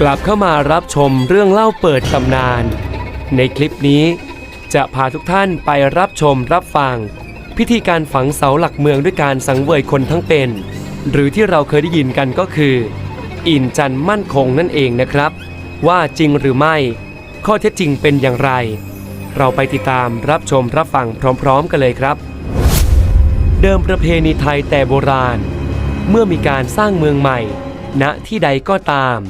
กลับเข้ามารับชมเรื่องเล่าเปิดตำนาน ในคลิปนี้จะพาทุกท่านไปรับชมรับฟัง พิธีการฝังเสาหลักเมืองด้วยการสังเวยคนทั้งเป็น หรือที่เราเคยได้ยินกันก็คือ อินจันมั่นคงนั่นเองนะครับ ว่าจริงหรือไม่ ข้อเท็จจริงเป็นอย่างไร เราไปติดตามรับชมรับฟังพร้อมๆ กันเลยครับ เดิมประเพณีไทยแต่โบราณ เมื่อมีการสร้างเมืองใหม่ ณที่ใดก็ตาม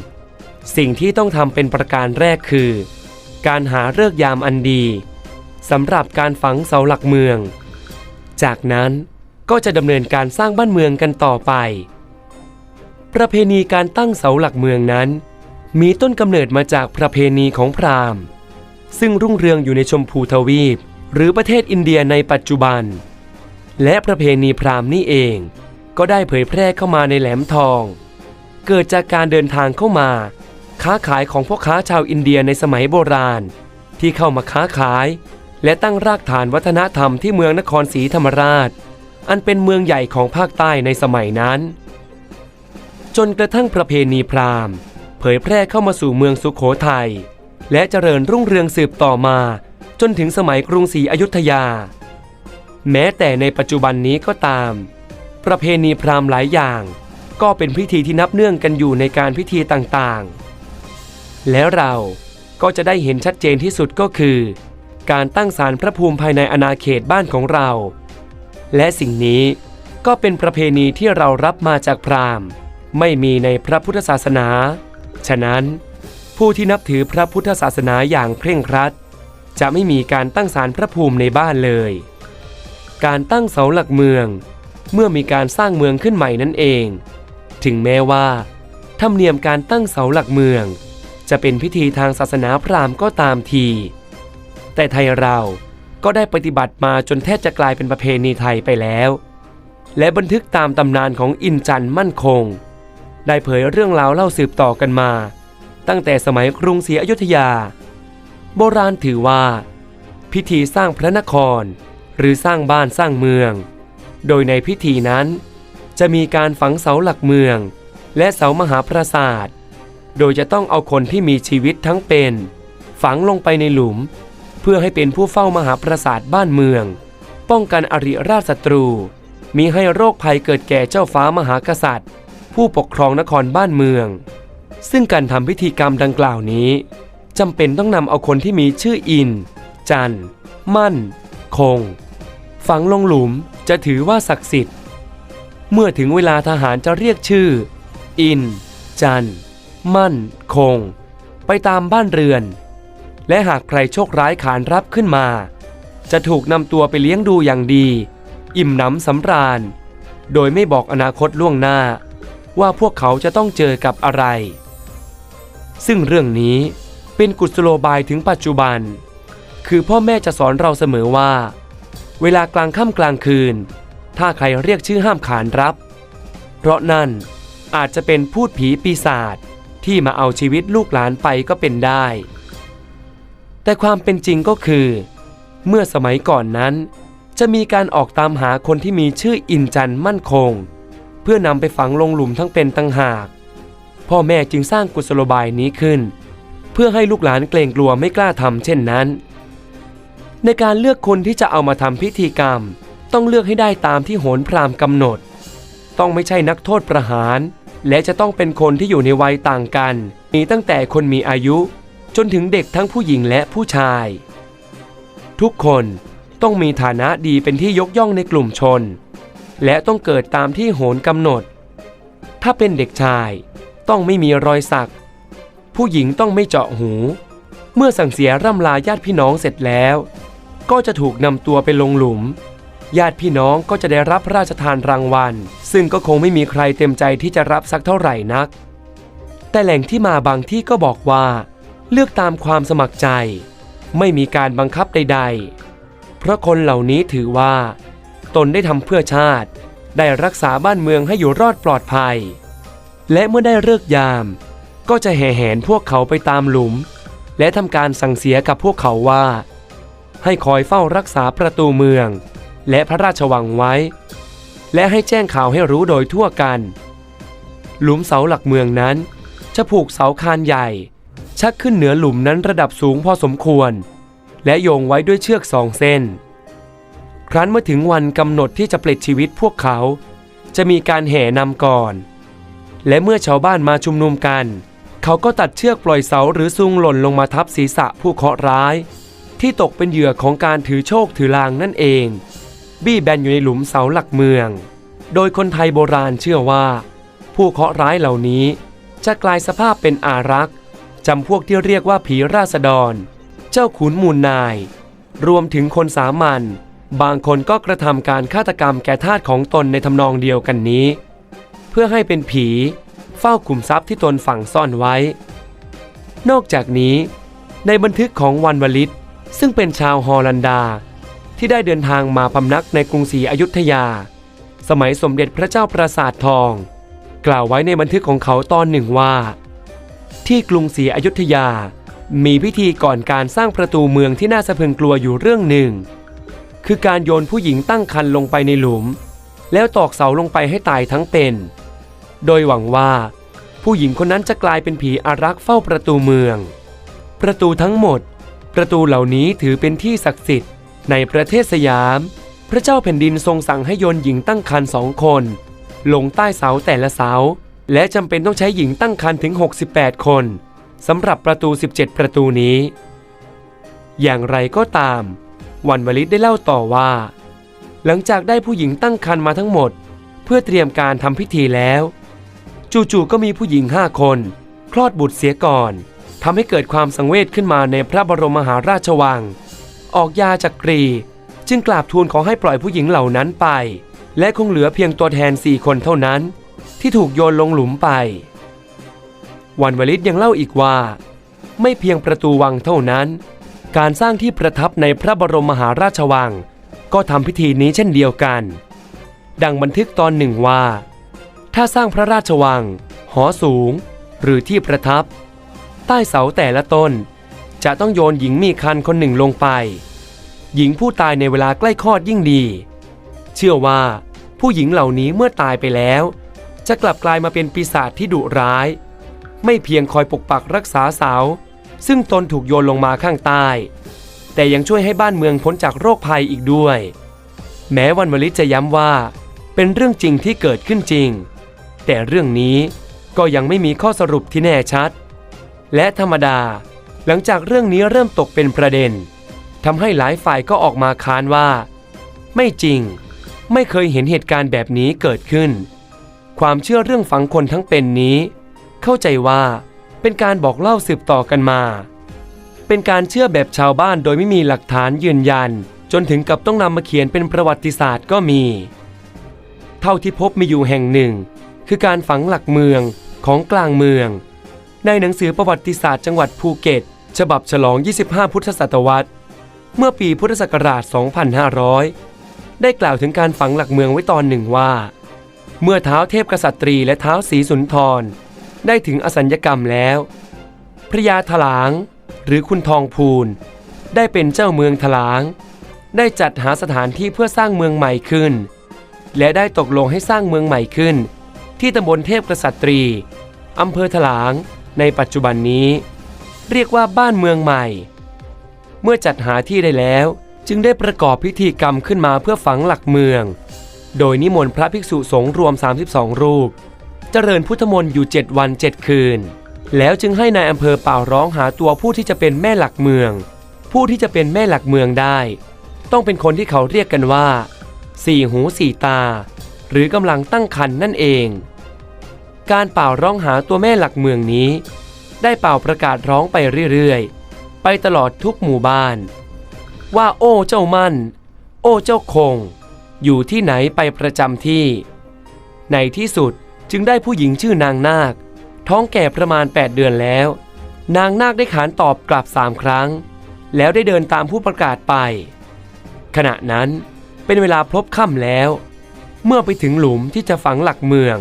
สิ่งที่ต้องทำเป็นประการแรกคือ การหาเลิกยามอันดีสำหรับการฝังเสาหลักเมือง จากนั้นก็จะดำเนินการสร้างบ้านเมืองกันต่อไป ประเพณีการตั้งเสาหลักเมืองนั้น มีต้นกำเนิดมาจากประเพณีของพราหมณ์ ซึ่งรุ่งเรืองอยู่ในชมพูทวีป หรือประเทศอินเดียในปัจจุบัน และประเพณีพราหมณ์นี่เองก็ได้เผยแพร่เข้ามาในแหลมทอง เกิดจากการเดินทางเข้ามา ค้าขายของพ่อค้าชาวอินเดียในสมัยโบราณ ที่เข้ามาค้าขาย และตั้งรากฐานวัฒนธรรมที่เมืองนครศรีธรรมราช อันเป็นเมืองใหญ่ของภาคใต้ในสมัยนั้น จนกระทั่งประเพณีพราหมณ์ เผยแพร่เข้ามาสู่เมืองสุขโขทัยและเจริญรุ่งเรืองสืบต่อมา จนถึงสมัยกรุงศรีอยุธยา แม้แต่ในปัจจุบันนี้ก็ตาม ประเพณีพราหมณ์หลายอย่าง ก็เป็นพิธีที่นับเนื่องกันอยู่ในการพิธีต่างๆ แล้วเราก็จะได้เห็นชัดเจนที่สุดก็คือ การตั้งศาลพระภูมิภายในอาณาเขตบ้านของเรา และสิ่งนี้ก็เป็นประเพณีที่เรารับมาจากพราหมณ์ ไม่มีในพระพุทธศาสนา ฉะนั้น ผู้ที่นับถือพระพุทธศาสนาอย่างเคร่งครัด จะไม่มีการตั้งศาลพระภูมิในบ้านเลย การตั้งเสาหลักเมือง เมื่อมีการสร้างเมืองขึ้นใหม่นั่นเอง ถึงแม้ว่าธรรมเนียมการตั้งเสาหลักเมือง จะเป็นพิธีทางศาสนาพราหมณ์ก็ตามที แต่ไทยเราก็ได้ปฏิบัติมาจนแทบจะกลายเป็นประเพณีไทยไปแล้ว และบันทึกตามตำนานของอินจันมั่นคง ได้เผยเรื่องราวเล่าสืบต่อกันมา ตั้งแต่สมัยกรุงศรีอยุธยา โบราณถือว่า พิธีสร้างพระนคร หรือสร้างบ้านสร้างเมือง โดยในพิธีนั้น จะมีการฝังเสาหลักเมือง และเสามหาปราสาท โดยจะต้องเอาคนที่มีชีวิตทั้งเป็น ฝังลงไปในหลุม เพื่อให้เป็นผู้เฝ้ามหาปราสาทบ้านเมือง ป้องกันอริราชศัตรู มีให้โรคภัยเกิดแก่เจ้าฟ้ามหากษัตริย์ ผู้ปกครองนครบ้านเมือง ซึ่งการทำพิธีกรรมดังกล่าวนี้จำเป็นต้องนำเอาคนที่มีชื่ออิน จัน มั่น คง ฝังลงหลุมจะถือว่าศักดิ์สิทธิ์ เมื่อถึงเวลาทหารจะเรียกชื่อ อิน จัน มั่น คง ไปตามบ้านเรือน และหากใครโชคร้ายขานรับขึ้นมา จะถูกนำตัวไปเลี้ยงดูอย่างดี อิ่มหนำสำราญ โดยไม่บอกอนาคตล่วงหน้า ว่าพวกเขาจะต้องเจอกับอะไร ซึ่งเรื่องนี้เป็นกุศโลบายถึงปัจจุบัน คือพ่อแม่จะสอนเราเสมอว่า เวลากลางค่ำกลางคืน ถ้าใครเรียกชื่อห้ามขานรับ เพราะนั่นอาจจะเป็นพูดผีปีศาจ ที่มาเอาชีวิตลูกหลานไปก็เป็นได้ แต่ความเป็นจริงก็คือ เมื่อสมัยก่อนนั้น จะมีการออกตามหาคนที่มีชื่ออินจันมั่นคง เพื่อนำไปฝังลงหลุมทั้งเป็นตั้งหาก พ่อแม่จึงสร้างกุศโลบายนี้ขึ้น เพื่อให้ลูกหลานเกรงกลัวไม่กล้าทำเช่นนั้น ในการเลือกคนที่จะเอามาทำพิธีกรรม ต้องเลือกให้ได้ตามที่โหนพรามกำหนด ต้องไม่ใช่นักโทษประหาร และจะต้องเป็นคนที่อยู่ในวัยต่างกัน มีตั้งแต่คนมีอายุ จนถึงเด็กทั้งผู้หญิงและผู้ชาย ทุกคนต้องมีฐานะดีเป็นที่ยกย่องในกลุ่มชน และต้องเกิดตามที่โหนกำหนด ถ้าเป็นเด็กชายต้องไม่มีรอยสัก ผู้หญิงต้องไม่เจาะหู เมื่อสั่งเสียร่ำลาญาติพี่น้องเสร็จแล้ว ก็จะถูกนำตัวไปลงหลุม ญาติพี่น้องก็จะได้รับพระราชทานรางวัล ซึ่งก็คงไม่มีใครเต็มใจที่จะรับสักเท่าไหร่นัก แต่แหล่งที่มาบางที่ก็บอกว่า เลือกตามความสมัครใจ ไม่มีการบังคับใด ๆ เพราะคนเหล่านี้ถือว่า ตนได้ทำเพื่อชาติ ได้รักษาบ้านเมืองให้อยู่รอดปลอดภัย และเมื่อได้เลิกยาม ก็จะแห่แหนพวกเขาไปตามหลุม และทำการสั่งเสียกับพวกเขาว่า ให้คอยเฝ้ารักษาประตูเมือง และพระราชวังไว้ และให้แจ้งข่าวให้รู้โดยทั่วกัน หลุมเสาหลักเมืองนั้น จะผูกเสาคานใหญ่ ชักขึ้นเหนือหลุมนั้นระดับสูงพอสมควร และโยงไว้ด้วยเชือกสองเส้น ครั้นเมื่อถึงวันกำหนดที่จะปลิดชีวิตพวกเขา จะมีการแห่นำก่อน และเมื่อชาวบ้านมาชุมนุมกัน เขาก็ตัดเชือกปล่อยเสาหรือซุงหล่นลงมาทับศีรษะผู้เคราะห์ร้ายที่ตกเป็นเหยื่อของการถือโชคถือลางนั่นเอง บี้แบนอยู่ในหลุมเสาหลักเมือง โดยคนไทยโบราณเชื่อว่า ผู้เคราะห์ร้ายเหล่านี้ จะกลายสภาพเป็นอารักษ์จำพวกที่เรียกว่าผีราษฎร เจ้าขุนมูลนาย รวมถึงคนสามัญบางคนก็กระทำการฆาตกรรมแก่ทาสของตนในทำนองเดียวกันนี้ เพื่อให้เป็นผีเฝ้าขุมทรัพย์ที่ตนฝังซ่อนไว้ นอกจากนี้ ในบันทึกของวันวลิตซึ่งเป็นชาวฮอลันดา ที่ได้เดินทางมาพำนักในกรุงศรีอยุธยา สมัยสมเด็จพระเจ้าปราสาททอง กล่าวไว้ในบันทึกของเขาตอนหนึ่งว่า ที่กรุงศรีอยุธยา มีพิธีก่อนการสร้างประตูเมืองที่น่าสะพรึงกลัวอยู่เรื่องหนึ่ง คือการโยนผู้หญิงตั้งครรภ์ลงไปในหลุม แล้วตอกเสาลงไปให้ตายทั้งเป็น โดยหวังว่า ผู้หญิงคนนั้นจะกลายเป็นผีอารักษ์เฝ้าประตูเมือง ประตูทั้งหมด ประตูเหล่านี้ถือเป็นที่ศักดิ์สิทธิ์ ในประเทศสยาม พระเจ้าแผ่นดินทรงสั่งให้โยนหญิงตั้งครรภ์สองคน ลงใต้เสาแต่ละเสา และจำเป็นต้องใช้หญิงตั้งครรภ์ถึง 68 คนสำหรับประตู 17 ประตูนี้ อย่างไรก็ตาม วันวลิตได้เล่าต่อว่า หลังจากได้ผู้หญิงตั้งครรภ์มาทั้งหมด เพื่อเตรียมการทำพิธีแล้ว จู่ๆก็มีผู้หญิงห้าคน คลอดบุตรเสียก่อนทำให้เกิดความสังเวชขึ้นมาในพระบรมมหาราชวัง ออกยาจากกรี จึงกราบทูลขอให้ปล่อยผู้หญิงเหล่านั้นไป และคงเหลือเพียงตัวแทนสี่คนเท่านั้น ที่ถูกโยนลงหลุมไป วันวลิตยังเล่าอีกว่า ไม่เพียงประตูวังเท่านั้น การสร้างที่ประทับในพระบรมมหาราชวัง ก็ทำพิธีนี้เช่นเดียวกัน ดังบันทึกตอนหนึ่งว่า ถ้าสร้างพระราชวัง หอสูง หรือที่ประทับ ใต้เสาแต่ละต้นจะต้องโยนหญิงมีคันคนหนึ่งลงไป หญิงผู้ตายในเวลาใกล้คลอดยิ่งดี เชื่อว่าผู้หญิงเหล่านี้เมื่อตายไปแล้ว จะกลับกลายมาเป็นปีศาจที่ดุร้าย ไม่เพียงคอยปกปักรักษาสาว ซึ่งตนถูกโยนลงมาข้างใต้ แต่ยังช่วยให้บ้านเมืองพ้นจากโรคภัยอีกด้วย แม้วันวลิตจะย้ำว่า เป็นเรื่องจริงที่เกิดขึ้นจริง แต่เรื่องนี้ก็ยังไม่มีข้อสรุปที่แน่ชัด และธรรมดาหลังจากเรื่องนี้เริ่มตกเป็นประเด็น ทำให้หลายฝ่ายก็ออกมาค้านว่า ไม่จริง ไม่เคยเห็นเหตุการณ์แบบนี้เกิดขึ้น ความเชื่อเรื่องฝังคนทั้งเป็นนี้ เข้าใจว่าเป็นการบอกเล่าสืบต่อกันมา เป็นการเชื่อแบบชาวบ้านโดยไม่มีหลักฐานยืนยัน จนถึงกับต้องนำมาเขียนเป็นประวัติศาสตร์ก็มี เท่าที่พบมีอยู่แห่งหนึ่ง คือการฝังหลักเมืองของกลางเมือง ในหนังสือประวัติศาสตร์จังหวัดภูเก็ต ฉบับฉลอง 25 พุทธศตวรรษ เมื่อปีพุทธศักราช 2500 ได้กล่าวถึงการฝังหลักเมืองไว้ตอนหนึ่งว่า เมื่อเท้าเทพกษัตรีและเท้าสีสุนทร ได้ถึงอสัญญกรรมแล้ว พระยาถลางหรือคุณทองพูน ได้เป็นเจ้าเมืองถลาง ได้จัดหาสถานที่เพื่อสร้างเมืองใหม่ขึ้น และได้ตกลงให้สร้างเมืองใหม่ขึ้น ที่ตำบลเทพกษัตรีอำเภอถลางในปัจจุบันนี้ เรียกว่าบ้านเมืองใหม่ เมื่อจัดหาที่ได้แล้ว จึงได้ประกอบพิธีกรรมขึ้นมาเพื่อฝังหลักเมือง โดยนิมนต์พระภิกษุสงฆ์รวม 32 รูป เจริญพุทธมนต์อยู่ 7 วัน 7 คืน แล้วจึงให้นายอำเภอเป่าร้องหาตัวผู้ที่จะเป็นแม่หลักเมือง ผู้ที่จะเป็นแม่หลักเมืองได้ ต้องเป็นคนที่เขาเรียกกันว่าสี่หูสี่ตา หรือกำลังตั้งครรภ์นั่นเอง การเป่าร้องหาตัวแม่หลักเมืองนี้ ได้เป่าประกาศร้องไปเรื่อยๆ ไปตลอดทุกหมู่บ้าน ว่าโอ้เจ้ามั่น โอ้เจ้าคง อยู่ที่ไหนไปประจำที่ ในที่สุดจึงได้ผู้หญิงชื่อนางนาค ท้องแก่ประมาณ 8 เดือนแล้ว นางนาคได้ขานตอบกลับสามครั้ง แล้วได้เดินตามผู้ประกาศไป ขณะนั้นเป็นเวลาพลบค่ำแล้ว เมื่อไปถึงหลุมที่จะฝังหลักเมือง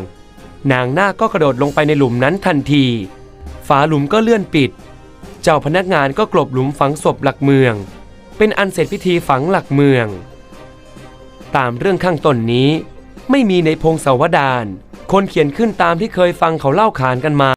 นางนาคก็กระโดดลงไปในหลุมนั้นทันที ฝาหลุมก็เลื่อนปิด เจ้าพนักงานก็กลบหลุมฝังศพหลักเมือง เป็นอันเสร็จพิธีฝังหลักเมือง ตามเรื่องข้างต้นนี้ ไม่มีในพงศาวดารคนเขียนขึ้นตามที่เคยฟังเขาเล่าขานกันมา